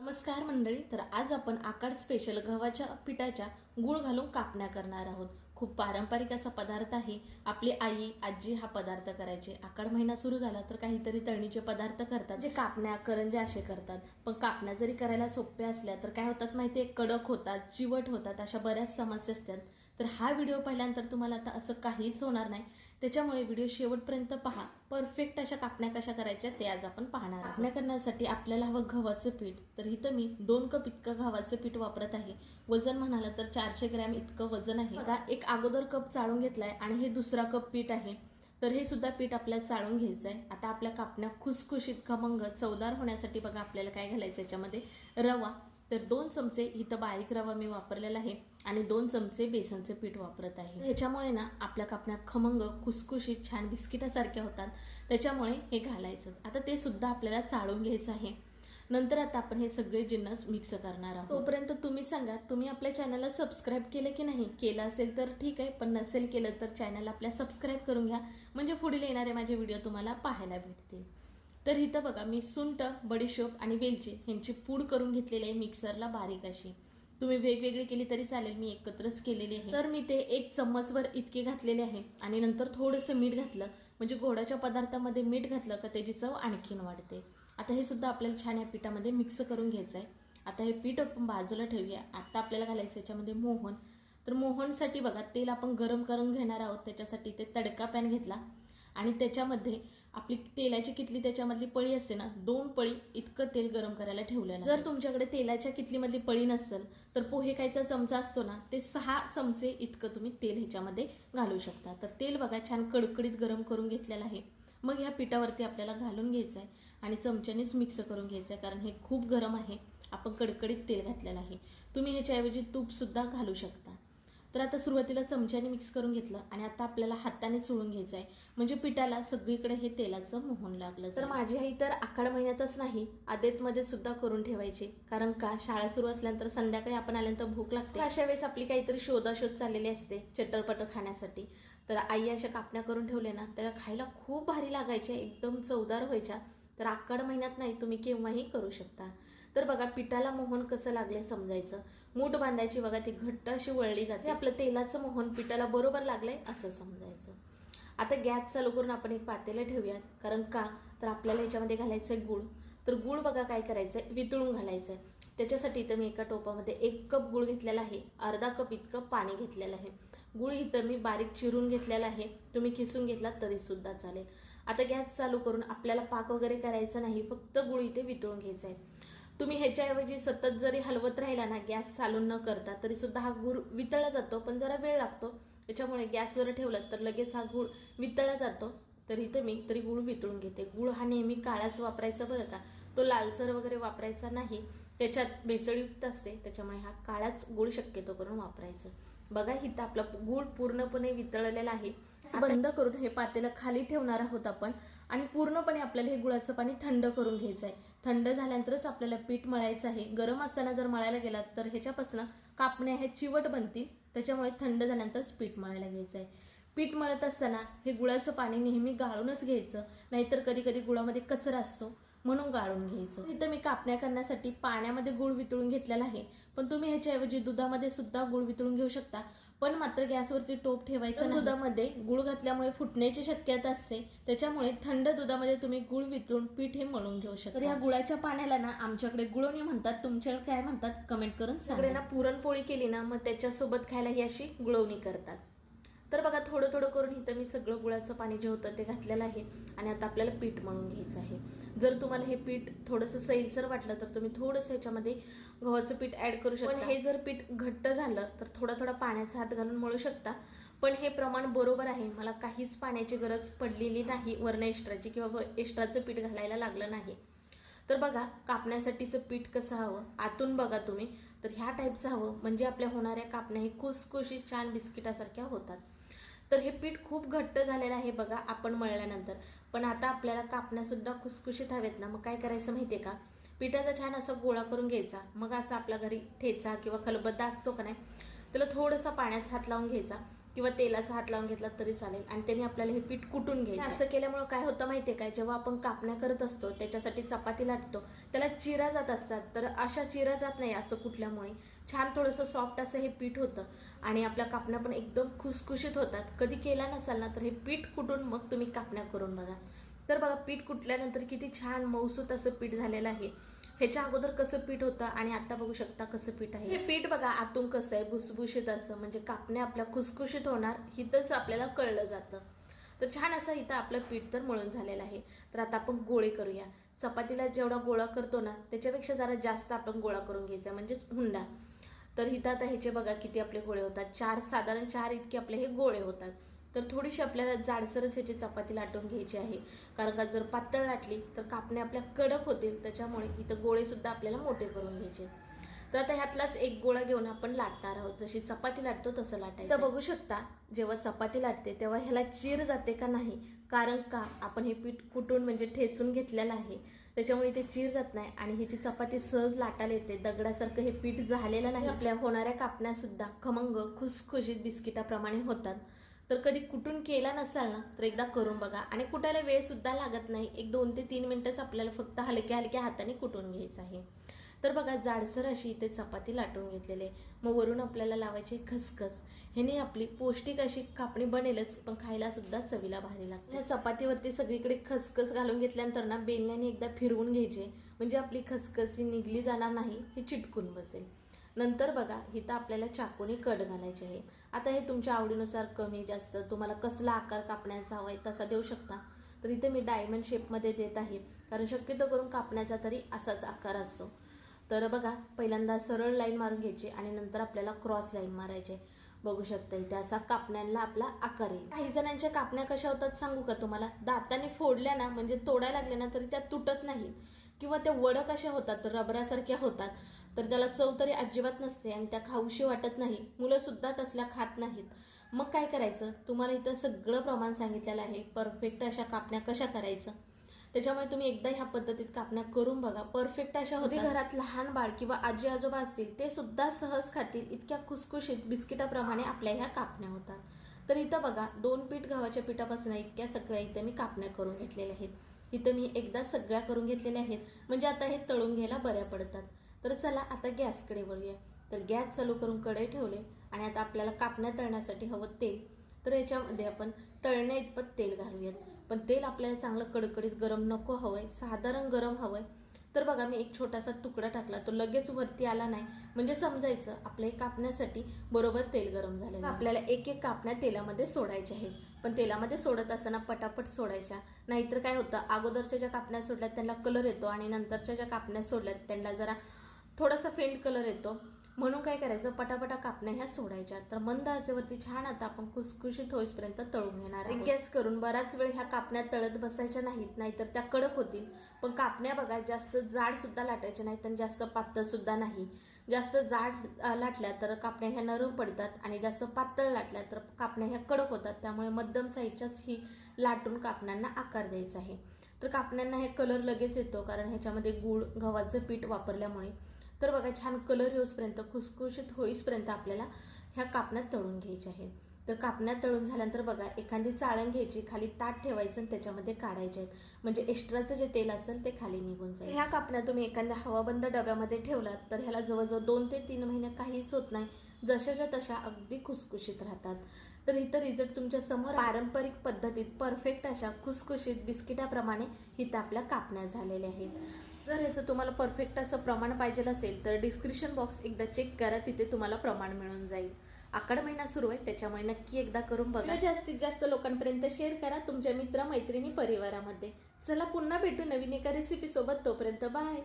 नमस्कार मंडळी तर आज आपण आकार स्पेशल गव्हाच्या पिठाच्या गुळ घालून कापण्या करणार आहोत. खूप पारंपरिक असा पदार्थ आहे. आपली आई आजी हा पदार्थ करायचे. आकाड महिना सुरू झाला तर काहीतरी तळणीचे पदार्थ करतात. जे कापण्या करंजे असे करतात. पण कापण्या जरी करायला सोप्या असल्या तर काय होतात माहिती कडक होतात चिवट होतात अशा बऱ्याच समस्या असतात. तर हा व्हिडिओ पाहिल्यानंतर तुम्हाला आता असं काहीच होणार नाही. त्याच्यामुळे व्हिडिओ शेवटपर्यंत पहा. परफेक्ट अशा कापण्या कशा करायच्या ते आज आपण पाहणार कापण्या करण्यासाठी आपल्याला हवं गव्हाचं पीठ. तर इथं मी दोन कप इतकं गव्हाचं पीठ वापरत आहे. वजन म्हणाला तर चारशे ग्रॅम इतकं वजन आहे. बघा एक अगोदर कप चाळून घेतलाय आणि हे दुसरा कप पीठ आहे. तर हे सुद्धा पीठ आपल्याला चाळून घ्यायचं आहे आता आपल्या कापण्या खुसखुशीत खमंग चवदार होण्यासाठी बघा आपल्याला काय घालायचं याच्यामध्ये. रवा. तर दोन चमचे इथं बारीक रवा मी वापरलेला आहे आणि दोन चमचे बेसनचे पीठ वापरत आहे. ह्याच्यामुळे ना आपल्या कापण्या खमंग खुसखुशीत छान बिस्किटासारख्या होतात. त्याच्यामुळे हे घालायचं. आता ते सुद्धा आपल्याला चाळून घ्यायचं आहे. नंतर आता आपण हे सगळे जिन्नस मिक्स करणार आहोत. तोपर्यंत तुम्ही सांगा तुम्ही आपल्या चॅनलला सबस्क्राईब केलं की नाही? केलं असेल तर ठीक आहे पण नसेल केलं तर चॅनल आपल्या सबस्क्राईब करून घ्या. म्हणजे पुढील येणारे माझे व्हिडिओ तुम्हाला पाहायला भेटतील. तर इथं बघा मी सुंट बडीशोप आणि वेलची ह्यांची पूड करून घेतलेली आहे मिक्सरला बारीक अशी. तुम्ही वेगवेगळी केली तरी चालेल मी एकत्रच केलेली आहे. तर मी ते एक चम्मचवर इतके घातलेले आहे आणि नंतर थोडंसं मीठ घातलं. म्हणजे गोडाच्या पदार्थामध्ये मीठ घातलं का त्याची चव आणखीन वाढते. आता हे सुद्धा आपल्याला छान या पिठामध्ये मिक्स करून घ्यायचं आहे आता हे पीठ आपण बाजूला ठेवूया. आता आपल्याला घालायचं याच्यामध्ये मोहन. तर मोहनसाठी बघा तेल आपण गरम करून घेणार आहोत. त्याच्यासाठी ते तडका पॅन घेतला. आणि त्याच्यामध्ये आपली तेलाची कितली त्याच्यामधली पळी असते ना दोन पळी इतकं तेल गरम करायला ठेवलेलं जर तुमच्याकडे तेलाच्या कितलीमधली पळी नसेल तर पोहे खायचा चमचा असतो ना ते सहा चमचे इतकं तुम्ही तेल ह्याच्यामध्ये घालू शकता. तर तेल बघा छान कडकडीत गरम करून घेतलेलं आहे. मग ह्या पिठावरती आपल्याला घालून घ्यायचं आहे आणि चमच्यानेच मिक्स करून घ्यायचं आहे कारण हे खूप गरम आहे. आपण कडकडीत तेल घातलेलं आहे. तुम्ही ह्याच्याऐवजी तूपसुद्धा घालू शकता. तर आता सुरुवातीला चमच्याने मिक्स करून घेतलं आणि आता आपल्याला हाताने चोळून घ्यायचं आहे म्हणजे पिठाला सगळीकडे हे तेलाचं मोहन लागलं तर माझी आई तर आखाड महिन्यातच नाही आदेतमध्ये सुद्धा करून ठेवायची. कारण का? शाळा सुरू असल्यानंतर संध्याकाळी आपण आल्यानंतर भूक लागते. अशा वेळेस आपली काहीतरी शोधाशोध चाललेली असते चटरपटर खाण्यासाठी. तर आई अशा कापण्या करून ठेवल्या ना त्या खायला खूप भारी लागायच्या एकदम चवदार व्हायच्या. तर आखाड महिन्यात नाही तुम्ही केव्हाही करू शकता. तर बघा पिठाला मोहन कसं लागले समजायचं. मूठ बांधायची बघा ती घट्ट अशी वळली जाते. आपलं तेलाचं मोहन पिठाला बरोबर लागलंय असं समजायचं. आता गॅस चालू करून आपण एक पातेलं ठेवूयात. कारण का? तर आपल्याला याच्यामध्ये घालायचं आहे गुळ. तर गुळ बघा काय करायचं आहे वितळून घालायचं आहे त्याच्यासाठी इथं मी एका टोपामध्ये एक कप गुळ घेतलेला आहे. अर्धा कप इतकं पाणी घेतलेलं आहे. गुळ इथं मी बारीक चिरून घेतलेला आहे. तुम्ही किसून घेतला तरी सुद्धा चालेल. आता गॅस चालू करून आपल्याला पाक वगैरे करायचं नाही. फक्त गुळ इथे वितळून घ्यायचा आहे तुम्ही ह्याच्याऐवजी सतत जरी हलवत राहिला ना गॅस चालू न करता तरी सुद्धा हा गूळ वितळला जातो पण जरा वेळ लागतो. त्याच्यामुळे गॅसवर ठेवलं तर लगेच हा गूळ वितळला जातो. तर इथे मी तरी गूळ वितळून घेते. गूळ हा नेहमी काळाच वापरायचा बरं का? तो लालसर वगैरे वापरायचा नाही. त्याच्यात भेसळयुक्त असते. त्याच्यामुळे हा काळाच गूळ शक्यतो करून वापरायचं. बघा इथं आपला गुळ पूर्णपणे वितळलेला आहे. बंद करून हे पातेलं खाली ठेवणार आहोत आपण. आणि पूर्णपणे आपल्याला हे गुळाचं पाणी थंड करून घ्यायचं आहे. थंड झाल्यानंतरच आपल्याला पीठ मळायचं आहे. गरम असताना जर मळायला गेलात तर ह्याच्यापासून कापण्या ह्या चिवट बनतील. त्याच्यामुळे थंड झाल्यानंतरच पीठ मळायला घ्यायचं आहे. पीठ मळत असताना हे गुळाचं पाणी नेहमी गाळूनच घ्यायचं. नाहीतर कधी कधी गुळामध्ये कचरा असतो. म्हणून गाळून घ्यायचं. इथं मी कापण्या करण्यासाठी पाण्यामध्ये गुळ वितळून घेतलेला आहे. पण तुम्ही ह्याच्याऐवजी दुधामध्ये सुद्धा गुळ वितळून घेऊ शकता. पण मात्र गॅसवरती टोप ठेवायचं. दुधामध्ये गुळ घातल्यामुळे फुटण्याची शक्यता असते. त्याच्यामुळे थंड दुधामध्ये तुम्ही गुळ वितळून पीठ हे मळून घेऊ शकता. तर या गुळाच्या पाण्याला ना आमच्याकडे गुळवणी म्हणतात. तुमच्याकडे काय म्हणतात? कमेंट करून सगळ्यांना पुरणपोळी केली ना मग त्याच्यासोबत खायला ही अशी गुळवणी करतात. तर बघा थोडं थोडं करून इथं मी सगळं गुळाचं पाणी जे होतं ते घातलेलं आहे आणि आता आपल्याला पीठ मळून घ्यायचं आहे. जर तुम्हाला हे पीठ थोडंसं सैलसर वाटलं तर तुम्ही थोडंसं ह्याच्यामध्ये गव्हाचं पीठ ॲड करू शकता. पण हे जर पीठ घट्ट झालं तर थोडा थोडा पाण्याचा हात घालून मळू शकता. पण हे प्रमाण बरोबर आहे. मला काहीच पाण्याची गरज पडलेली नाही वर्ण एक्स्ट्राची किंवा एक्स्ट्राचं पीठ घालायला लागलं नाही. तर बघा कापण्यासाठीचं पीठ कसं हवं? आतून बघा तुम्ही. तर ह्या टाईपचं हवं. म्हणजे आपल्या होणाऱ्या कापण्या हे खुसखुशी छान बिस्किटासारख्या होतात. तर हे पीठ खूप घट्ट झालेलं आहे बघा आपण मळल्यानंतर. पण आता आपल्याला कापण्यासुद्धा खुसखुशीत हवेत ना मग काय करायचं माहितीये का? पिठाचा छान असं गोळा करून घ्यायचा. मग असं आपल्या घरी ठेचा किंवा खलबत्ता असतो का नाही त्याला थोडंसं पाण्यात हात लावून घ्यायचा. किंवा तेलाचा हात लावून घेतला तरी चालेल. आणि त्यांनी आपल्याला हे पीठ कुटून घ्यायचं. असं केल्यामुळे काय होतं माहितीये काय? जेव्हा आपण कापण्या करत असतो त्याच्यासाठी चपाती लाटतो त्याला चिरा जात असतात. तर अशा चिरा जात नाही असं कुठल्यामुळे. छान थोडंसं सॉफ्ट असं हे पीठ होतं. आणि आपल्या कापण्या पण एकदम खुसखुशीत होतात. कधी केला नसाल ना तर हे पीठ कुटून मग तुम्ही कापण्या करून बघा. तर बघा पीठ कुटल्यानंतर किती छान मौसूत असं पीठ झालेलं आहे. ह्याच्या अगोदर कसं पीठ होतं आणि आता बघू शकता कसं पीठ आहे. हे पीठ बघा आतून कसं आहे भुसभुशीत असं म्हणजे कापण्या आपल्या खुसखुशीत होणार हिथंच आपल्याला कळलं जातं. तर छान असं इथं आपलं पीठ तर मळून झालेलं आहे. तर आता आपण गोळे करूया. चपातीला जेवढा गोळा करतो ना त्याच्यापेक्षा जरा जास्त आपण गोळा करून घ्यायचा म्हणजेच हुंडा. तर हिथं आता ह्याचे बघा किती आपले गोळे होतात. चार साधारण चार इतके आपले हे गोळे होतात. तर थोडीशी आपल्याला जाडसरच ह्याची चपाती लाटून घ्यायची आहे. कारण का जर पातळ लाटली तर कापणे आपल्या कडक होतील. त्याच्यामुळे इथं गोळे सुद्धा आपल्याला मोठे करून घ्यायचे. तर आता ह्यातलाच एक गोळा घेऊन आपण लाटणार आहोत. जशी चपाती लाटतो तसं लाटायचं तर बघू शकता जेव्हा चपाती लाटते तेव्हा ह्याला चीर जाते का नाही? कारण का? आपण हे पीठ कुटून म्हणजे ठेचून घेतलेलं आहे. त्याच्यामुळे ते चीर जात नाही आणि ह्याची चपाती सहज लाटायला येते. दगडासारखं हे पीठ झालेलं नाही. आपल्या होणाऱ्या कापण्या सुद्धा खमंग खुसखुशीत बिस्किटाप्रमाणे होतात. तर कधी कुटून केला नसाल ना तर एकदा करून बघा. आणि कुटायला वेळ सुद्धा लागत नाही. एक दोन ते तीन मिनिटच आपल्याला फक्त हलक्या हलक्या हाताने कुटून घ्यायचं आहे. तर बघा जाडसर अशी इथे चपाती लाटून घेतलेले मग वरून आपल्याला लावायची खसखस. ह्याने आपली पौष्टिक अशी कापणी बनेलच पण खायला सुद्धा चवीला भारी लागते. या चपातीवरती सगळीकडे खसखस घालून घेतल्यानंतर ना बेलण्याने एकदा फिरवून घ्यायचे. म्हणजे आपली खसखस ही निघली जाणार नाही हे चिटकून बसेल. नंतर बघा इथं आपल्याला चाकूने कट घालायचे आहे. आता हे तुमच्या आवडीनुसार कमी जास्त तुम्हाला कसला आकार कापण्याचा हवा आहे तसा देऊ शकता. तर इथे मी डायमंड शेपमध्ये देत आहे. कारण शक्यतो करून कापण्याचा तरी असाच आकार असतो. तर बघा पहिल्यांदा सरळ लाईन मारून घ्यायची आणि नंतर आपल्याला क्रॉस लाईन मारायचे. बघू शकता इथे असा कापण्यांना आपला आकार येईल. काही जणांच्या कापण्या कशा होतात सांगू का तुम्हाला? दाताने फोडल्या ना म्हणजे तोडायला लागल्या ना तरी त्या तुटत नाहीत. किंवा त्या वड कशा होतात रबरासारख्या होतात तर त्याला चव तरी अजिबात नसते आणि त्या खाऊशी वाटत नाही. मुलं सुद्धा तसल्या खात नाहीत. मग काय करायचं? तुम्हाला इथं सगळं प्रमाण सांगितलेलं आहे. परफेक्ट अशा कापण्या कशा करायचं? त्याच्यामुळे तुम्ही एकदा ह्या पद्धतीत कापण्या करून बघा. परफेक्ट अशा होती घरात लहान बाळ किंवा आजी आजोबा असतील ते सुद्धा सहज खातील. इतक्या खुसखुशीत बिस्किटाप्रमाणे आपल्या ह्या कापण्या होतात. तर इथं बघा दोन पीठ गव्हाच्या पिठापासून इतक्या सगळ्या इथं मी कापण्या करून घेतलेल्या आहेत. इथं मी एकदा सगळ्या करून घेतलेल्या आहेत. म्हणजे आता हे तळून घ्यायला बऱ्या पडतात. तर चला आता गॅसकडे वळूया. तर गॅस चालू करून कढई ठेवले आणि आता आपल्याला कापण्या तळण्यासाठी हवं तेल. तर याच्यामध्ये आपण तळण्या इतपत तेल घालूयात. पण तेल आपल्याला चांगलं कडकडीत गरम नको हवंय. साधारण गरम हवंय. तर बघा मी एक छोटासा तुकडा टाकला. तो लगेच वरती आला नाही. म्हणजे समजायचं आपल्या हे कापण्यासाठी बरोबर तेल गरम झालं आपल्याला एक एक कापण्या तेलामध्ये सोडायच्या आहेत. पण तेलामध्ये सोडत असताना पटापट सोडायच्या. नाहीतर काय होतं अगोदरच्या ज्या कापण्या सोडल्यात त्यांना कलर येतो आणि नंतरच्या ज्या कापण्या सोडल्यात त्यांना जरा थोडासा फेंट कलर येतो. म्हणून काय करायचं? पटापटा कापण्या ह्या सोडायच्या. तर मंद आचेवरती छान आता आपण खुसखुशीत होईपर्यंत तळून घेणार. गॅस करून बराच वेळ ह्या कापण्या तळत बसायच्या नाहीत नाहीतर त्या कडक होतील. पण कापण्या बघा जास्त जाड सुद्धा लाटायच्या नाहीत आणि जास्त पातळ सुद्धा नाही. जास्त जाड लाटल्या तर कापण्या ह्या नरम पडतात आणि जास्त पातळ लाटल्या तर कापण्या ह्या कडक होतात. त्यामुळे मध्यम साईजच्याच ही लाटून कापण्यांना आकार द्यायचा आहे. तर कापण्यांना हे कलर लगेच येतो कारण ह्याच्यामध्ये गूळ गव्हाचं पीठ वापरल्यामुळे. तर बघा छान कलर येऊसपर्यंत खुसखुशीत होईसपर्यंत आपल्याला ह्या कापण्यात तळून घ्यायच्या आहेत. तर कापण्यात तळून झाल्यानंतर बघा एखादी चाळण घ्यायची खाली ताट ठेवायचं आणि त्याच्यामध्ये काढायचे आहेत. म्हणजे एक्स्ट्राचं जे तेल असेल ते खाली निघून जाईल. ह्या कापण्या तुम्ही एखाद्या हवाबंद डब्यामध्ये ठेवलात तर ह्याला जवळजवळ दोन ते तीन महिने काहीच होत नाही. जशाच्या तशा अगदी खुसखुशीत राहतात. तर इथं रिझल्ट तुमच्यासमोर पारंपरिक पद्धतीत परफेक्ट अशा खुसखुशीत बिस्किटाप्रमाणे इथं आपल्या कापण्या झालेल्या आहेत. जर याचं तुम्हाला परफेक्ट असं प्रमाण पाहिजे असेल तर डिस्क्रिप्शन बॉक्स एकदा चेक करा तिथे तुम्हाला प्रमाण मिळून जाईल. आकड महिना सुरू आहे त्याच्यामुळे नक्की एकदा करून बघा. जास्तीत जास्त लोकांपर्यंत शेअर करा तुमच्या मित्र मैत्रिणी परिवारामध्ये. चला पुन्हा भेटू नवीन एका रेसिपी सोबत तोपर्यंत बाय